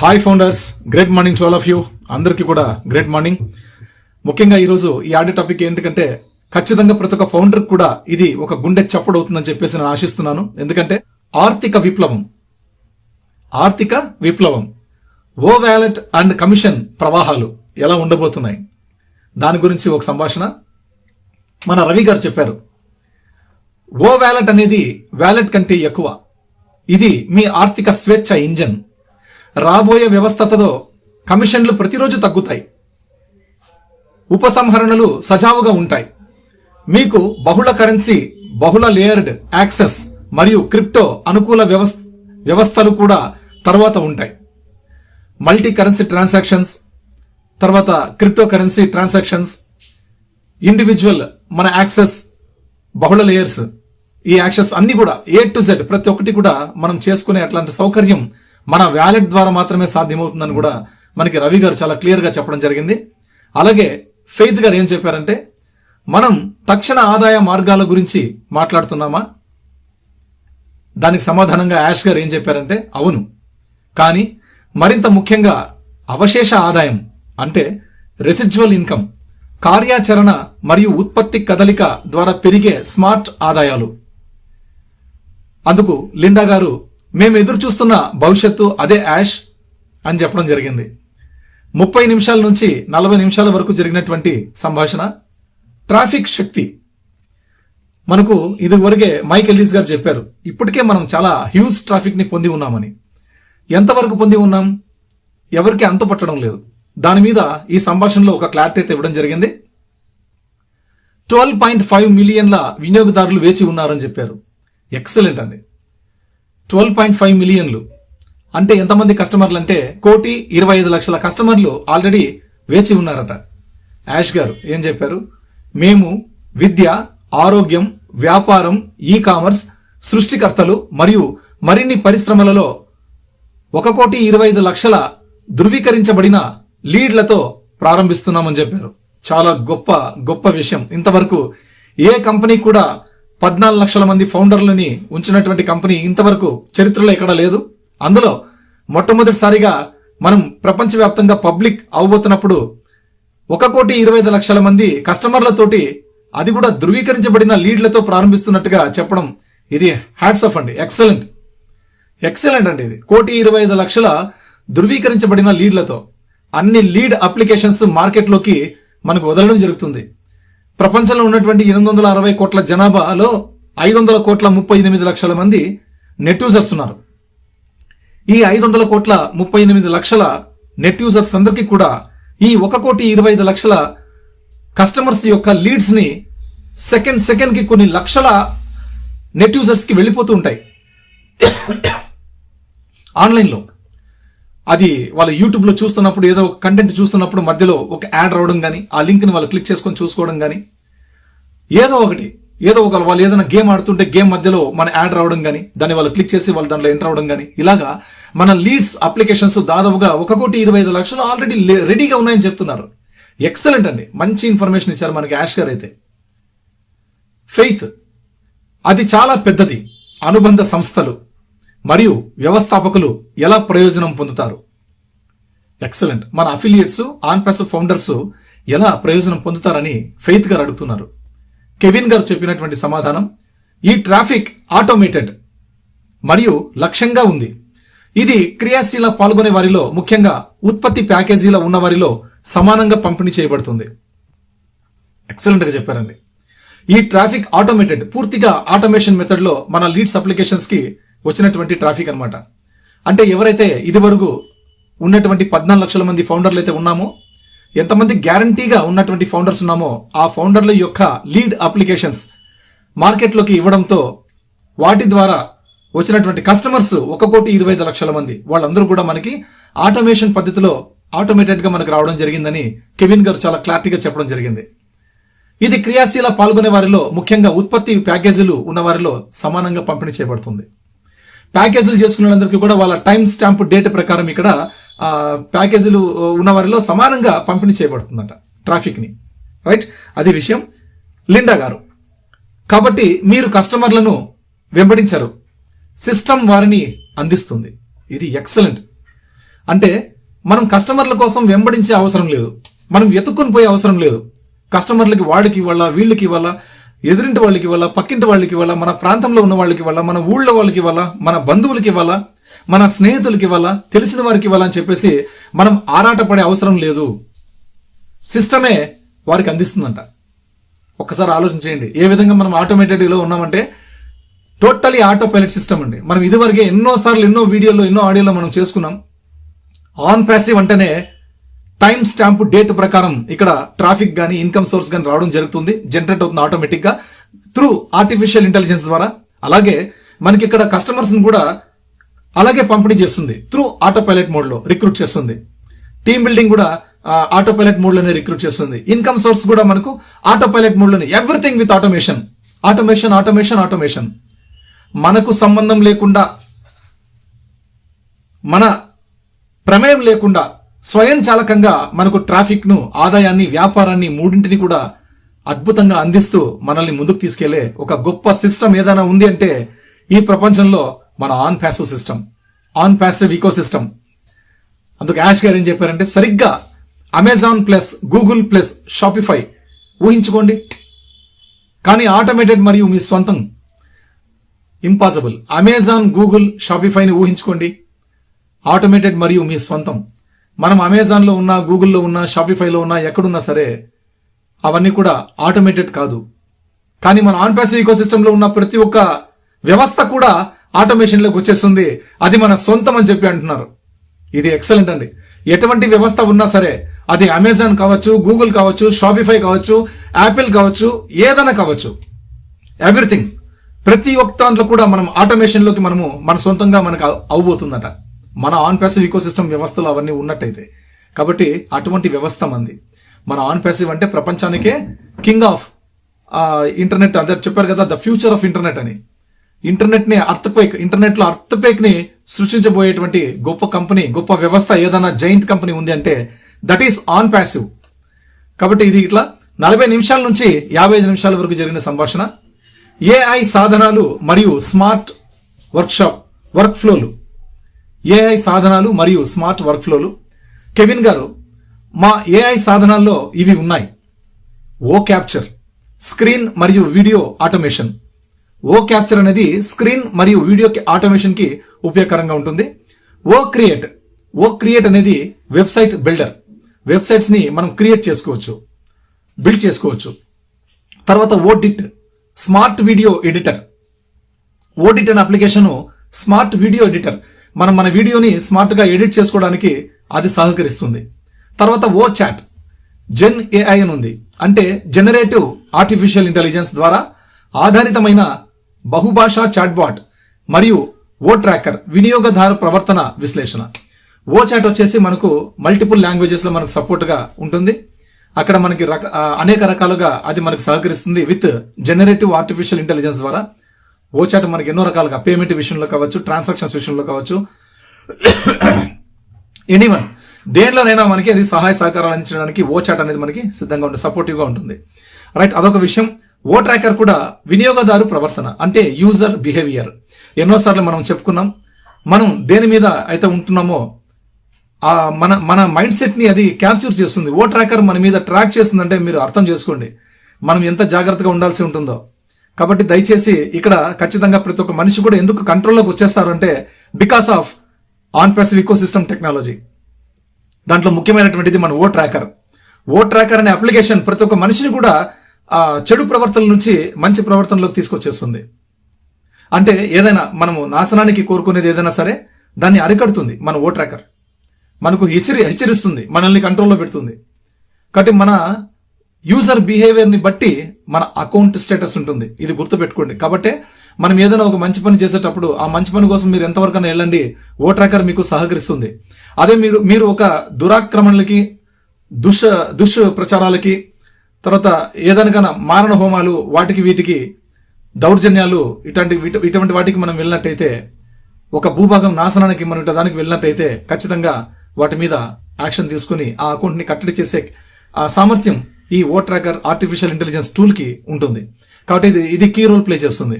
Hi founders great morning to all of you అందరికీ కూడా great morning ముఖ్యంగా ఈరోజు ఈ ఆడియో టాపిక్ ఏంటంటే ఖచ్చితంగా ప్రతి ఒక్క ఫౌండర్ కూడా ఇది ఒక గుండె చప్పుడు అవుతుందని చెప్పేసి నేను ఆశిస్తున్నాను. ఎందుకంటే ఆర్థిక విప్లవం ఆర్థిక విప్లవం ఓ వ్యాలెట్ అండ్ కమిషన్ ప్రవాహాలు ఎలా ఉండబోతున్నాయి? దాని గురించి ఒక సంభాషణ. మన రవి గారు చెప్పారు ఓ వ్యాలెట్ అనేది వ్యాలెట్ కంటే ఎక్కువ. ఇది మీ ఆర్థిక స్వేచ్ఛ ఇంజన్. రాబోయే వ్యవస్థతో కమిషన్లు ప్రతిరోజు తగ్గుతాయి. ఉపసంహరణలు సజావుగా ఉంటాయి. మీకు బహుళ కరెన్సీ బహుళ లేయర్డ్ యాక్సెస్ మరియు క్రిప్టో అనుకూల వ్యవస్థ వ్యవస్థలు కూడా తర్వాత ఉంటాయి. మల్టీ కరెన్సీ ట్రాన్సాక్షన్స్ తర్వాత క్రిప్టో కరెన్సీ ట్రాన్సాక్షన్స్ ఇండివిజువల్ మన యాక్సెస్ బహుళ లేయర్స్ ఈ యాక్సెస్ అన్ని కూడా ఏ టు జెడ్ ప్రతి ఒక్కటి కూడా మనం చేసుకునే అట్లాంటి సౌకర్యం మన వ్యాలెట్ ద్వారా మాత్రమే సాధ్యమవుతుందని కూడా మనకి రవి గారు చాలా క్లియర్గా చెప్పడం జరిగింది. అలాగే ఫెయిత్ గారు ఏం చెప్పారంటే మనం తక్షణ ఆదాయ మార్గాల గురించి మాట్లాడుతున్నామా? దానికి సమాధానంగా యాష్ గారు ఏం చెప్పారంటే అవును. కానీ మరింత ముఖ్యంగా అవశేష ఆదాయం అంటే రెసిడ్యువల్ ఇన్కమ్ కార్యాచరణ మరియు ఉత్పత్తి కదలిక ద్వారా పెరిగే స్మార్ట్ ఆదాయాలు. అందుకు లిండా గారు మేము ఎదురు చూస్తున్న భవిష్యత్తు అదే యాష్ అని చెప్పడం జరిగింది. ముప్పై నిమిషాల నుంచి నలభై నిమిషాల వరకు జరిగినటువంటి సంభాషణ ట్రాఫిక్ శక్తి. మనకు ఇదివరకే మైక్ ఎల్లిస్ గారు చెప్పారు ఇప్పటికే మనం చాలా హ్యూజ్ ట్రాఫిక్ని పొంది ఉన్నామని. ఎంతవరకు పొంది ఉన్నాం? ఎవరికి అంత పట్టడం లేదు. దాని మీద ఈ సంభాషణలో ఒక క్లారిటీ అయితే ఇవ్వడం జరిగింది. ట్వెల్వ్ పాయింట్ ఫైవ్ మిలియన్ల వినియోగదారులు వేచి ఉన్నారని చెప్పారు. ఎక్సలెంట్ అండి. ట్వెల్వ్ పాయింట్ ఫైవ్ మిలియన్లు. అంటే ఎంతమంది కస్టమర్లు అంటే కోటి ఇరవై ఐదు లక్షల కస్టమర్లు ఆల్రెడీ వేచి ఉన్నారట. యాష్ గారు ఏం చెప్పారు? మేము విద్య ఆరోగ్యం వ్యాపారం ఈ కామర్స్ సృష్టికర్తలు మరియు మరిన్ని పరిశ్రమలలో ఒక కోటి ఇరవై ఐదు లక్షల ధృవీకరించబడిన లీడ్లతో ప్రారంభిస్తున్నామని చెప్పారు. చాలా గొప్ప గొప్ప విషయం. ఇంతవరకు ఏ కంపెనీ కూడా పద్నాలుగు లక్షల మంది ఫౌండర్లని ఉంచినటువంటి కంపెనీ ఇంతవరకు చరిత్రలో ఎక్కడ లేదు. అందులో మొట్టమొదటిసారిగా మనం ప్రపంచవ్యాప్తంగా పబ్లిక్ అవబోతున్నప్పుడు ఒక కోటి ఇరవై ఐదు లక్షల మంది కస్టమర్లతోటి అది కూడా ధృవీకరించబడిన లీడ్లతో ప్రారంభిస్తున్నట్టుగా చెప్పడం ఇది హ్యాట్స్ ఆఫ్ అండి. ఎక్సలెంట్. ఎక్సలెంట్ అండి ఇది. కోటి ఇరవై ఐదు లక్షల ధృవీకరించబడిన లీడ్లతో అన్ని లీడ్ అప్లికేషన్స్ మార్కెట్లోకి మనకు వదలడం జరుగుతుంది. ప్రపంచంలో ఉన్నటువంటి ఎనిమిది వందల అరవై కోట్ల జనాభాలో ఐదు వందల కోట్ల ముప్పై ఎనిమిది లక్షల మంది నెట్ యూజర్స్ ఉన్నారు. ఈ ఐదు వందల కోట్ల ముప్పై ఎనిమిది లక్షల నెట్ యూజర్స్ అందరికీ కూడా ఈ ఒక కోటి ఇరవై ఐదు లక్షల కస్టమర్స్ యొక్క లీడ్స్ని సెకండ్ సెకండ్కి కొన్ని లక్షల నెట్ యూజర్స్కి వెళ్ళిపోతూ ఉంటాయి. ఆన్లైన్లో. అది వాళ్ళ యూట్యూబ్లో చూస్తున్నప్పుడు ఏదో కంటెంట్ చూస్తున్నప్పుడు మధ్యలో ఒక యాడ్ రావడం కానీ ఆ లింక్ని వాళ్ళు క్లిక్ చేసుకొని చూసుకోవడం కానీ ఏదో ఒకటి ఏదో ఒక వాళ్ళు ఏదైనా గేమ్ ఆడుతుంటే గేమ్ మధ్యలో మన యాడ్ రావడం కానీ దాన్ని వాళ్ళు క్లిక్ చేసి వాళ్ళు దాంట్లో ఎంటర్ అవడం కానీ ఇలాగా మన లీడ్స్ అప్లికేషన్స్ దాదాపుగా ఒక కోటి ఇరవై ఐదు లక్షలు ఆల్రెడీ రెడీగా ఉన్నాయని చెప్తున్నారు. ఎక్సలెంట్ అండి. మంచి ఇన్ఫర్మేషన్ ఇచ్చారు మనకి యాష్ గారు అయితే. ఫెయిత్ అది చాలా పెద్దది. అనుబంధ సంస్థలు. మరియు వ్యవస్థాపకులు ఎలా ప్రయోజనం పొందుతారు? ఎక్సలెంట్ మన అఫిలియేట్స్ ఆన్ ఫౌండర్స్ ఎలా ప్రయోజనం పొందుతారని ఫెయిత్ గారు అడుగుతున్నారు. కెవిన్ గారు చెప్పినటువంటి సమాధానం ఈ ట్రాఫిక్ ఆటోమేటెడ్ మరియు లక్ష్యంగా ఉంది. ఇది క్రియాశీల పాల్గొనే వారిలో ముఖ్యంగా ఉత్పత్తి ప్యాకేజీల ఉన్న వారిలో సమానంగా పంపిణీ చేయబడుతుంది. ఎక్సలెంట్గా చెప్పారండి. ఈ ట్రాఫిక్ ఆటోమేటెడ్ పూర్తిగా ఆటోమేషన్ మెథడ్లో మన లీడ్స్ అప్లికేషన్స్కి వచ్చినటువంటి ట్రాఫిక్ అన్నమాట. అంటే ఎవరైతే ఇది వరకు ఉన్నటువంటి పద్నాలుగు లక్షల మంది ఫౌండర్లు అయితే ఉన్నామో ఎంతమంది గ్యారంటీగా ఉన్నటువంటి ఫౌండర్స్ ఉన్నామో ఆ ఫౌండర్ల యొక్క లీడ్ అప్లికేషన్స్ మార్కెట్లోకి ఇవ్వడంతో వాటి ద్వారా వచ్చినటువంటి కస్టమర్స్ ఒక కోటి ఇరవై ఐదు లక్షల మంది వాళ్ళందరూ కూడా మనకి ఆటోమేషన్ పద్ధతిలో ఆటోమేటెడ్గా మనకు రావడం జరిగిందని కెవిన్ గారు చాలా క్లారిటీగా చెప్పడం జరిగింది. ఇది క్రియాశీల పాల్గొనే వారిలో ముఖ్యంగా ఉత్పత్తి ప్యాకేజీలు ఉన్న వారిలో సమానంగా పంపిణీ చేయబడుతుంది. ప్యాకేజీలు చేసుకునే వాళ్ళందరికీ కూడా వాళ్ళ టైం స్టాంప్ డేట్ ప్రకారం ఇక్కడ ప్యాకేజీలు ఉన్న వారిలో సమానంగా పంపిణీ చేయబడుతుందట ట్రాఫిక్ని రైట్? అది విషయం. లిండా గారు. కాబట్టి మీరు కస్టమర్లను వెంబడించరు. సిస్టమ్ వారిని అందిస్తుంది. ఇది ఎక్సలెంట్. అంటే మనం కస్టమర్ల కోసం వెంబడించే అవసరం లేదు. మనం ఎత్తుక్కుని పోయే అవసరం లేదు. కస్టమర్లకి వాడికి ఇవ్వాలా వీళ్ళకి ఇవ్వాలా ఎదురింటి వాళ్ళకి ఇవ్వాలా పక్కింటి వాళ్ళకి ఇవ్వాలా మన ప్రాంతంలో ఉన్న వాళ్ళకి ఇవ్వాలా మన ఊళ్ళో వాళ్ళకి ఇవ్వాలా మన బంధువులకి ఇవ్వాలా మన స్నేహితులకి ఇవ్వాలా తెలిసిన వారికి ఇవ్వాలా అని చెప్పేసి మనం ఆరాటపడే అవసరం లేదు. సిస్టమే వారికి అందిస్తుందంట. ఒక్కసారి ఆలోచన చేయండి. ఏ విధంగా మనం ఆటోమేటెడ్లో ఉన్నామంటే టోటలీ ఆటో పైలట్ సిస్టమ్ అండి. మనం ఇదివరకే ఎన్నో సార్లు ఎన్నో వీడియోలో ఎన్నో ఆడియోలో మనం చేసుకున్నాం. ఆన్ ప్యాసివ్ అంటేనే టైం స్టాంప్ డేట్ ప్రకారం ఇక్కడ ట్రాఫిక్ గానీ ఇన్కమ్ సోర్స్ గానీ రావడం జరుగుతుంది. జనరేట్ అవుతుంది ఆటోమేటిక్గా త్రూ ఆర్టిఫిషియల్ ఇంటెలిజెన్స్ ద్వారా. అలాగే మనకి ఇక్కడ కస్టమర్స్ కూడా అలాగే పంపిణీ చేస్తుంది. త్రూ ఆటో పైలట్ మోడ్లో రిక్రూట్ చేస్తుంది. టీమ్ బిల్డింగ్ కూడా ఆటో పైలట్ మోడ్లోనే రిక్రూట్ చేస్తుంది. ఇన్కమ్ సోర్స్ కూడా మనకు auto pilot మోడ్లోనే. Everything with automation automation automation automation మనకు సంబంధం లేకుండా మన ప్రమేయం లేకుండా స్వయం చాలకంగా మనకు ట్రాఫిక్ను ఆదాయాన్ని వ్యాపారాన్ని మూడింటిని కూడా అద్భుతంగా అందిస్తూ మనల్ని ముందుకు తీసుకెళ్ళే ఒక గొప్ప సిస్టమ్ ఏదైనా ఉంది అంటే ఈ ప్రపంచంలో మన on passive system on passive eco system అందుకు యాష్ గారు ఏం చెప్పారంటే సరిగ్గా Amazon plus Google plus Shopify ఊహించుకోండి. కానీ ఆటోమేటెడ్ మరియు మీ స్వంతం ఇంపాసిబుల్. అమెజాన్ గూగుల్ షాపిఫైని ఊహించుకోండి. ఆటోమేటెడ్ మరియు మీ స్వంతం మనం అమెజాన్లో ఉన్నా గూగుల్లో ఉన్నా షాపిఫైలో ఉన్నా ఎక్కడున్నా సరే అవన్నీ కూడా ఆటోమేటెడ్ కాదు. కానీ మన ఆన్ ప్యాసివ్ ఈకో సిస్టంలో ఉన్న ప్రతి ఒక్క వ్యవస్థ కూడా ఆటోమేషన్లోకి వచ్చేస్తుంది. అది మన సొంతం అని చెప్పి అంటున్నారు. ఇది ఎక్సలెంట్ అండి. ఎటువంటి వ్యవస్థ ఉన్నా సరే అది అమెజాన్ కావచ్చు గూగుల్ కావచ్చు షాపిఫై కావచ్చు యాపిల్ కావచ్చు ఏదైనా కావచ్చు. ఎవ్రీథింగ్ ప్రతి ఒక్క దాంట్లో కూడా మనం ఆటోమేషన్లోకి మనము మన సొంతంగా మనకు అవ- అవబోతుందట మన ఆన్ ప్యాసివ్ ఈకో సిస్టమ్ వ్యవస్థలు అవన్నీ ఉన్నట్టయితే. కాబట్టి అటువంటి వ్యవస్థ మంది. మన ఆన్ ప్యాసివ్ అంటే ప్రపంచానికే కింగ్ ఆఫ్ ఇంటర్నెట్ అదే చెప్పారు కదా ద ఫ్యూచర్ ఆఫ్ ఇంటర్నెట్ అని. ఇంటర్నెట్ని అర్థక్వేక్ ఇంటర్నెట్లో అర్థక్వేక్ని సృష్టించబోయేటువంటి గొప్ప కంపెనీ గొప్ప వ్యవస్థ ఏదైనా జైంట్ కంపెనీ ఉంది అంటే దట్ ఈస్ ఆన్ ప్యాసివ్ కాబట్టి ఇది ఇట్లా నలభై నిమిషాల నుంచి యాభై ఐదు నిమిషాల వరకు జరిగిన సంభాషణ. ఏఐ సాధనాలు మరియు స్మార్ట్ వర్క్షాప్ వర్క్ ఫ్లోలు ఏఐ సాధనాలు మరియు స్మార్ట్ వర్క్ఫ్లోలు. కెవిన్ గారు మా ఏఐ సాధనాల్లో ఇవి ఉన్నాయి. ఓ క్యాప్చర్ స్క్రీన్ మరియు వీడియో ఆటోమేషన్ ఓ క్యాప్చర్ అనేది స్క్రీన్ మరియు వీడియో ఆటోమేషన్కి ఉపయోగకరంగా ఉంటుంది. ఓ క్రియేట్ ఓ క్రియేట్ అనేది వెబ్సైట్ బిల్డర్ వెబ్సైట్స్ని మనం క్రియేట్ చేసుకోవచ్చు బిల్డ్ చేసుకోవచ్చు. తర్వాత ఓడిట్ స్మార్ట్ వీడియో ఎడిటర్ ఓడిట్ అనే అప్లికేషన్ స్మార్ట్ వీడియో ఎడిటర్ మనం మన వీడియోని స్మార్ట్గా ఎడిట్ చేసుకోవడానికి అది సహకరిస్తుంది. తర్వాత ఓ చాట్. జెన్ ఏఐ అని ఉంది. అంటే జనరేటివ్ ఆర్టిఫిషియల్ ఇంటెలిజెన్స్ ద్వారా ఆధారితమైన బహుభాషా చాట్బాట్ మరియు ఓ ట్రాకర్ వినియోగదారు ప్రవర్తన విశ్లేషణ. ఓ చాట్ వచ్చేసి మనకు మల్టిపుల్ లాంగ్వేజెస్లో మనకు సపోర్ట్గా ఉంటుంది. అక్కడ మనకి రక అనేక రకాలుగా అది మనకు సహకరిస్తుంది విత్ జనరేటివ్ ఆర్టిఫిషియల్ ఇంటెలిజెన్స్ ద్వారా. ఓ మనకి ఎన్నో రకాలుగా పేమెంట్ విషయంలో కావచ్చు ట్రాన్సాక్షన్స్ విషయంలో కావచ్చు. ఎనీవన్ దేనిలోనైనా మనకి అది సహాయ సహకారాలు అందించడానికి ఓ చాట్ అనేది మనకి సిద్ధంగా ఉంటుంది సపోర్టివ్గా ఉంటుంది. రైట్ అదొక విషయం. ఓ ట్రాకర్ కూడా వినియోగదారు ప్రవర్తన అంటే యూజర్ బిహేవియర్ ఎన్నోసార్లు మనం చెప్పుకున్నాం మనం దేని మీద అయితే ఉంటున్నామో ఆ మన మన మైండ్ సెట్ని అది క్యాప్చర్ చేస్తుంది. ఓ ట్రాకర్ మన మీద ట్రాక్ చేస్తుందంటే మీరు అర్థం చేసుకోండి. మనం ఎంత జాగ్రత్తగా ఉండాల్సి ఉంటుందో. కాబట్టి దయచేసి ఇక్కడ ఖచ్చితంగా ప్రతి ఒక్క మనిషి కూడా ఎందుకు కంట్రోల్లోకి వచ్చేస్తారంటే because of OnPassive ecosystem technology. దాంట్లో ముఖ్యమైనటువంటిది మన ఓ ట్రాకర్. ఓ ట్రాకర్ అనే అప్లికేషన్ ప్రతి ఒక్క మనిషిని కూడా ఆ చెడు ప్రవర్తన నుంచి మంచి ప్రవర్తనలోకి తీసుకొచ్చేస్తుంది. అంటే ఏదైనా మనము నాశనానికి కోరుకునేది ఏదైనా సరే దాన్ని అరికడుతుంది మన ఓ ట్రాకర్. మనకు హెచ్చరి హెచ్చరిస్తుంది మనల్ని కంట్రోల్లో పెడుతుంది. కాబట్టి మన యూజర్ బిహేవియర్ని బట్టి మన అకౌంట్ స్టేటస్ ఉంటుంది. ఇది గుర్తుపెట్టుకోండి. కాబట్టి మనం ఏదైనా ఒక మంచి పని చేసేటప్పుడు ఆ మంచి పని కోసం మీరు ఎంతవరకు వెళ్ళండి. ఓ ట్రాకర్ మీకు సహకరిస్తుంది. అదే మీరు మీరు ఒక దురాక్రమణలకి దుష్ దుష్ ప్రచారాలకి తర్వాత ఏదైనా మారణ హోమాలు వాటికి వీటికి దౌర్జన్యాలు ఇటువంటి వీటి- ఇటువంటి వాటికి మనం వెళ్ళినట్టయితే ఒక భూభాగం నాశనానికి మనం దానికి వెళ్ళినట్టయితే ఖచ్చితంగా వాటి మీద యాక్షన్ తీసుకుని ఆ అకౌంట్ని కట్టడి చేసే ఆ సామర్థ్యం ఈ ఓ ట్రాకర్ ఆర్టిఫిషియల్ ఇంటెలిజెన్స్ టూల్కి ఉంటుంది. కాబట్టి ఇది ఇది కీ రోల్ ప్లే చేస్తుంది.